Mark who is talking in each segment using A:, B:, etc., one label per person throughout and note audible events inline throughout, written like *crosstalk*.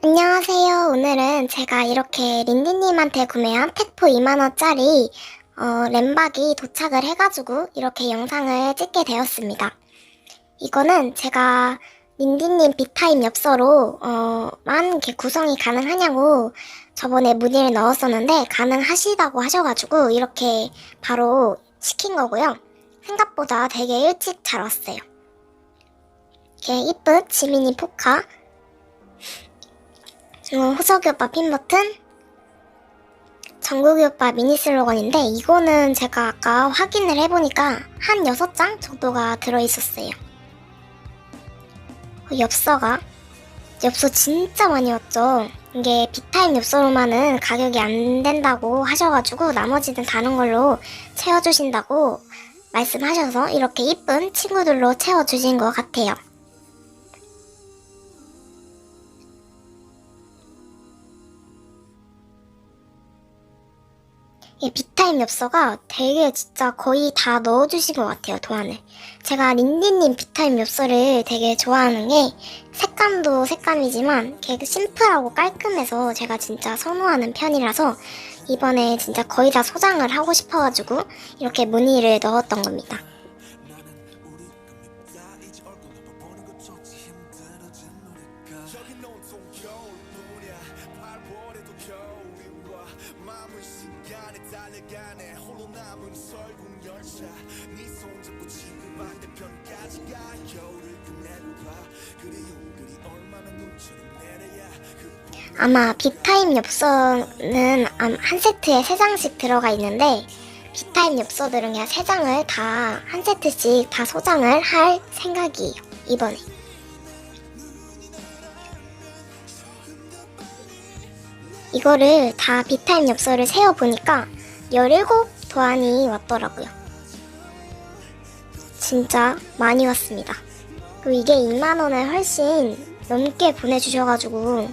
A: 안녕하세요. 오늘은 제가 이렇게 린디님한테 구매한 팩포 2만원짜리 어, 램박이 도착을 해가지고 이렇게 영상을 찍게 되었습니다. 이거는 제가 린디님 비타임 엽서로 어, 만 이렇게 구성이 가능하냐고 저번에 문의를 넣었었는데 가능하시다고 하셔가지고 이렇게 바로 시킨 거고요. 생각보다 되게 일찍 잘 왔어요. 이렇게 이쁜 지미니 포카 어, 호석이 오빠 핀 버튼, 정국이 오빠 미니 슬로건인데 이거는 제가 아까 확인을 해보니까 한 6장 정도가 들어있었어요. 어, 엽서가 엽서 진짜 많이 왔죠. 이게 비타임 엽서로만은 가격이 안 된다고 하셔가지고 나머지는 다른 걸로 채워주신다고 말씀하셔서 이렇게 이쁜 친구들로 채워주신 것 같아요. 이 비타임 엽서가 되게 진짜 거의 다 넣어주신 것 같아요, 도안을. 제가 린디님 비타임 엽서를 되게 좋아하는 게 색감도 색감이지만 되게 심플하고 깔끔해서 제가 진짜 선호하는 편이라서 이번에 진짜 거의 다 소장을 하고 싶어가지고 이렇게 무늬를 넣었던 겁니다. 아마 비타임 엽서는 암- 한 세트에 세 장씩 들어가 있는데 비타임 엽서들은 그냥 세 장을 다 한 세트씩 다 소장을 할 생각이에요 이번에. 이거를 다 비타임 엽서를 세어 보니까 17 도안이 왔더라고요 진짜 많이 왔습니다 그리고 이게 2만원을 훨씬 넘게 보내주셔가지고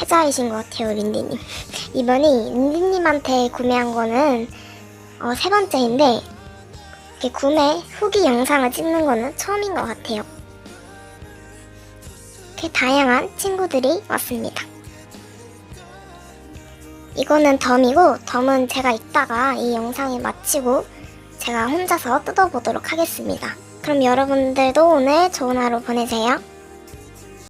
A: 해자이신 것 같아요, 린디님. *laughs* 이번이 린디님한테 구매한 거는 어, 세 번째인데 이렇게 구매 후기 영상을 찍는 거는 처음인 것 같아요. 이렇게 다양한 친구들이 왔습니다. 이거는 덤이고 덤은 제가 이따가 이 영상을 마치고 제가 혼자서 뜯어보도록 하겠습니다. 그럼 여러분들도 오늘 좋은 하루 보내세요.